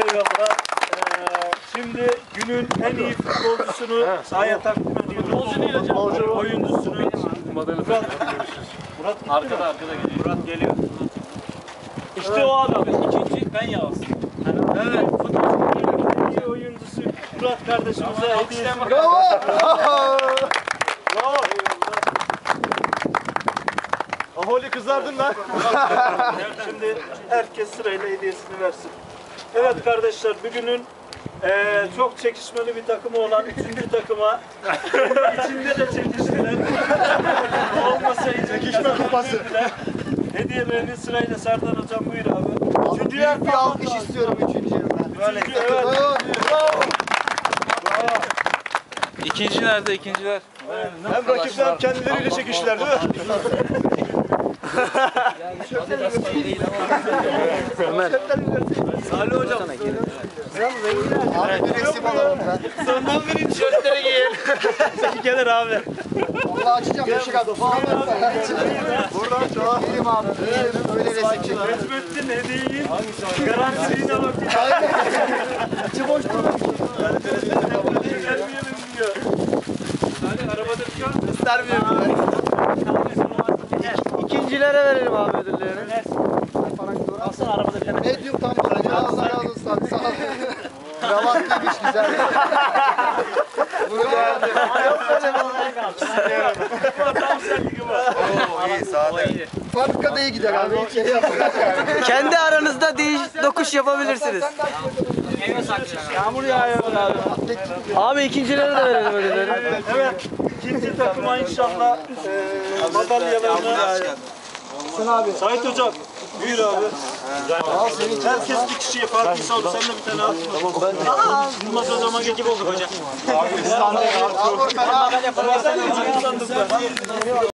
Eyvallah. Ee, şimdi günün en iyi futbolcusunu sahaya takdim ediyoruz. Futbolcu. Oyuncusunu. Murat. Murat Arkada arkada geliyor. Murat geliyor. İşte o adam. İkinci ben Yağız. Evet. Futbolcunun en iyi oyuncusu Murat kardeşimize hediyesi. Bravo. Bravo. Aholi kızardın lan. Şimdi herkes sırayla hediyesini versin. Evet kardeşler bugünün eee, çok çekişmeli bir takımı olan üçüncü takıma içinde de çekiştiler. Olmasaydı Çekişme kupası. Hediyelerini sırayla Serdar Hocam buyur abi. Diğer bir alkış istiyorum üçüncü yıldan. Böyle. Üçüncü, evet. Bravo. İkinci nerede ikinciler? Hem rakipler kendileriyle çekiştiler değil mi? Salih Hocam. Abi bir resim alalım ben. Senden vereyim tişörtleri giyin. Gelir abi. Allah açacağım Beşik abi. Buradan an. Benim abi. Öyle resim çekiyor. Necmettin hediyeyi garantisine bakayım. İçi boş durmuş. Gelmeyelim diyor. Salih arabada şu an. Göstermiyorum. İkincilere verelim abi ödüllerini. Alsana arabada bir tane. Medyum tam güzel. Allah razı olsun abi. Sağ ol. Kravatlıymış güzel. Bunu beğendim. Tam senlik var. iyi sağda. Fabrikada iyi gider abi. Şey. Kendi aranızda değiş dokuş yapabilirsiniz. Yağmur yağıyor abi. Abi ikincilere de verelim ödülleri. Evet, ikinci takıma inşallah eee madalyalarını... abi. Sait Hocam, buyur abi. Herkes bir kişiye Fatih Sağ sen de bir tane at. Tamam. Yılmaz Hocam'a ekip olduk hocam. Abi ben Sandık ben.